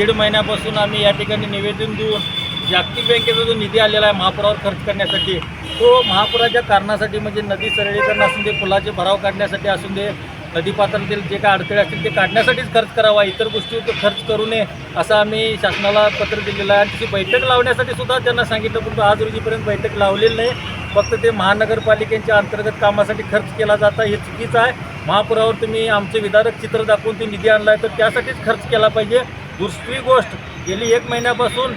दीड महिन्यापासून आम्ही या ठिकाणी निवेदन देऊन जागतिक बँकेचा जो निधी आलेला आहे महापुरावर खर्च करण्यासाठी तो महापुराच्या कारणासाठी म्हणजे नदी सरळीकरण असून दे पुलाचे भराव काढण्यासाठी असून दे नदीपात्रातील जे काय अडथळे असतील ते काढण्यासाठीच खर्च करावा इतर गोष्टीवर तो खर्च करू नये असं आम्ही शासनाला पत्र दिलेलं आहे. आणि त्याची बैठक लावण्यासाठी सुद्धा त्यांना सांगितलं परंतु आज रोजीपर्यंत बैठक लावलेली नाही. फक्त ते महानगरपालिकेच्या अंतर्गत कामासाठी खर्च केला जाता हे चुकीचं आहे. महापुरावर तुम्ही आमचे विदारक चित्र दाखवून ते निधी आणला आहे तर त्यासाठीच खर्च केला पाहिजे. दुसरी गोष्ट. गेली एक महिन्यापासून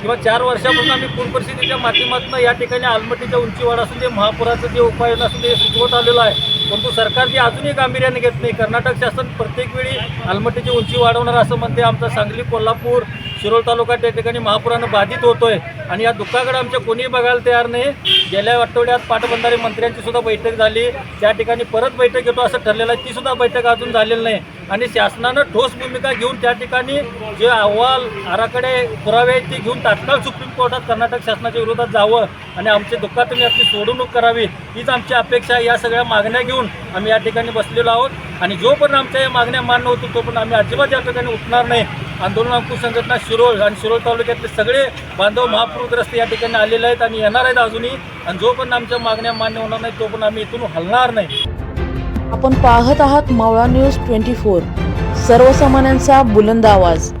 किंवा चार वर्षापासून आम्ही पूर परिस्थितीच्या माध्यमातून या ठिकाणी आलमटीच्या उंचीवाढ असून जे महापुराचं जे उपाययोजना असून ते सुचवत आलेलं आहे. परंतु सरकार जे अजूनही गांभीर्याने घेत नाही. कर्नाटक शासन प्रत्येक वेळी आलमटीची उंची वाढवणार असं म्हणते आमचं सांगली कोल्हापूर शिरोळ तालुका त्या ठिकाणी महापुरानं बाधित होतोय. आणि या दुःखाकडे आमच्या कोणीही बघायला तयार नाही. गेल्या आठवड्यात पाटबंधारे मंत्र्यांची सुद्धा बैठक झाली. त्या ठिकाणी परत बैठक घेतो असं ठरलेलं आहे. ती सुद्धा बैठक अजून झालेली नाही. आणि शासनानं ठोस भूमिका घेऊन त्या ठिकाणी जे अहवाल आराखडे पुरावे आहेत ते घेऊन तात्काळ सुप्रीम कोर्टात कर्नाटक शासनाच्या विरोधात जावं आणि आमच्या दुःखातून याची सोडवणूक करावी हीच आमची अपेक्षा आहे. या सगळ्या मागण्या घेऊन आम्ही या ठिकाणी बसलेलो आहोत. आणि जोपर्यंत आमच्या या मागण्या मान्य होतो तोपर्यंत आम्ही अजिबात या ठिकाणी उठणार नाही. आंदोलन अंकुश संघटना शिरोळ आणि शिरोळ तालुक्यातले सगळे बांधव महापूरग्रस्त या ठिकाणी आलेले आहेत आणि येणार आहेत अजूनही. आणि जोपर्यंत आमच्या मागण्या मान्य होणार नाही तोपर्यंत आम्ही इथून हलणार नाही. आपण पाहत आहात मावळा न्यूज ट्वेंटी फोर. सर्वसामान्यांचा बुलंद आवाज.